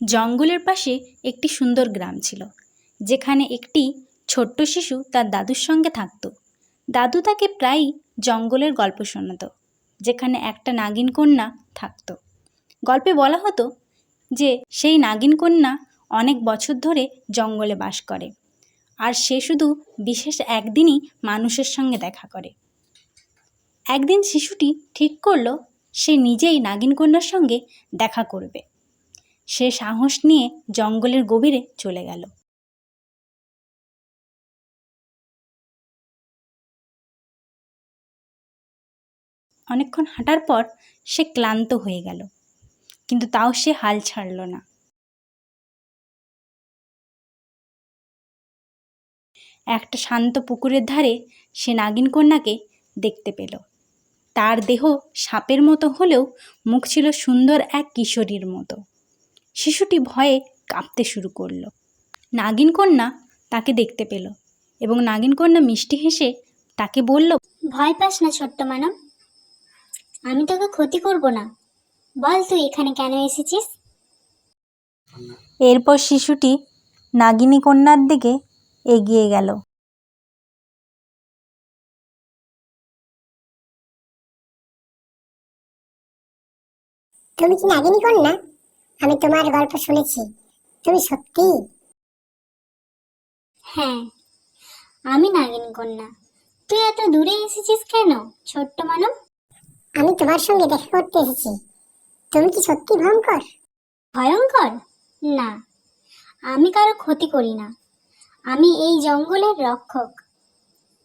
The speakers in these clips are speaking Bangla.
জঙ্গলের পাশে একটি সুন্দর গ্রাম ছিল, যেখানে একটি ছোট্ট শিশু তার দাদুর সঙ্গে থাকতো। দাদু তাকে প্রায়ই জঙ্গলের গল্প শোনাতো, যেখানে একটা নাগিন কন্যা থাকতো। গল্পে বলা হতো যে, সেই নাগিন কন্যা অনেক বছর ধরে জঙ্গলে বাস করে, আর সে শুধু বিশেষ একদিনই মানুষের সঙ্গে দেখা করে। একদিন শিশুটি ঠিক করল, সে নিজেই নাগিন কন্যার সঙ্গে দেখা করবে। সে সাহস নিয়ে জঙ্গলের গভীরে চলে গেল। অনেকক্ষণ হাঁটার পর সে ক্লান্ত হয়ে গেল, কিন্তু তাও সে হাল ছাড়ল না। একটা শান্ত পুকুরের ধারে সে নাগিন কন্যাকে দেখতে পেল। তার দেহ সাপের মতো হলেও মুখ ছিল সুন্দর এক কিশোরীর মতো। শিশুটি ভয়ে কাঁপতে শুরু করল। নাগিন কন্যা তাকে দেখতে পেল এবং নাগিন কন্যা মিষ্টি হেসে তাকে বলল ভয় পাস না ছোট্ট মানব। আমি তোকে ক্ষতি করব না। বল তুই এখানে কেন এসেছিস? এরপর শিশুটি নাগিনী কন্যার দিকে এগিয়ে গেল। তুমি কি নাগিনী কন্যা? আমি তোমার গল্প শুনেছি। তুমি সত্যি? হ্যাঁ আমি নাগিনী কন্যা। তুই এত দূরে এসেছিস কেন ছোট্ট মানব? আমি তোমার সঙ্গে দেখা করতে এসেছি। তুমি কি সত্যি ভয়ঙ্কর? ভয়ঙ্কর? না আমি কারও ক্ষতি করি না। আমি এই জঙ্গলের রক্ষক।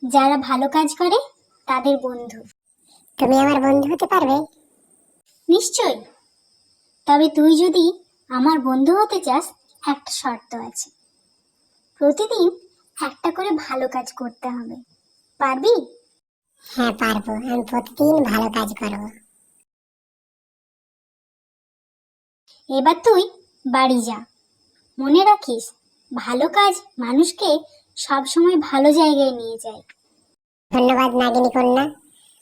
যারা ভালো কাজ করে তাদের বন্ধু। তুমি আমার বন্ধু হতে পারবে? নিশ্চয় তবে তুই যদি আমার বন্ধু হতে চাস একটা শর্ত আছে। প্রতিদিন একটা করে ভালো কাজ করতে হবে। পারবি? হ্যাঁ পারব। আমি প্রতিদিন ভালো কাজ করব। এবার তুই বাড়ি যা। মনে রাখিস ভালো কাজ মানুষকে সব সময় ভালো জায়গায় নিয়ে যায়। ধন্যবাদ নাগিনী কন্যা।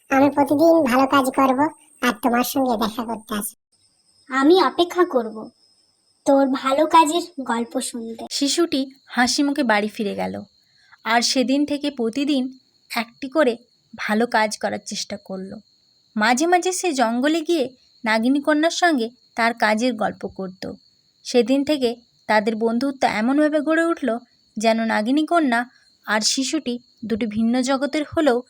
আমি প্রতিদিন ভালো কাজ করব আর তোমার সঙ্গে দেখা করতে আসব। আমি অপেক্ষা করব। তোর ভালো কাজের গল্প শুনতে। শিশুটি হাসি মুখে বাড়ি ফিরে গেল। আর সেদিন থেকে প্রতিদিন একটি করে ভালো কাজ করার চেষ্টা করল। মাঝে মাঝে সে জঙ্গলে গিয়ে নাগিনী কন্যার সঙ্গে তার কাজের গল্প করত। সেদিন থেকে তাদের বন্ধুত্ব এমনভাবে গড়ে উঠল যেন নাগিনী কন্যা আর শিশুটি দুটি ভিন্ন জগতের হলেও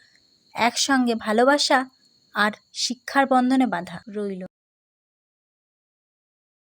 একসঙ্গে ভালোবাসা আর শিক্ষার বন্ধনে বাঁধা রইল।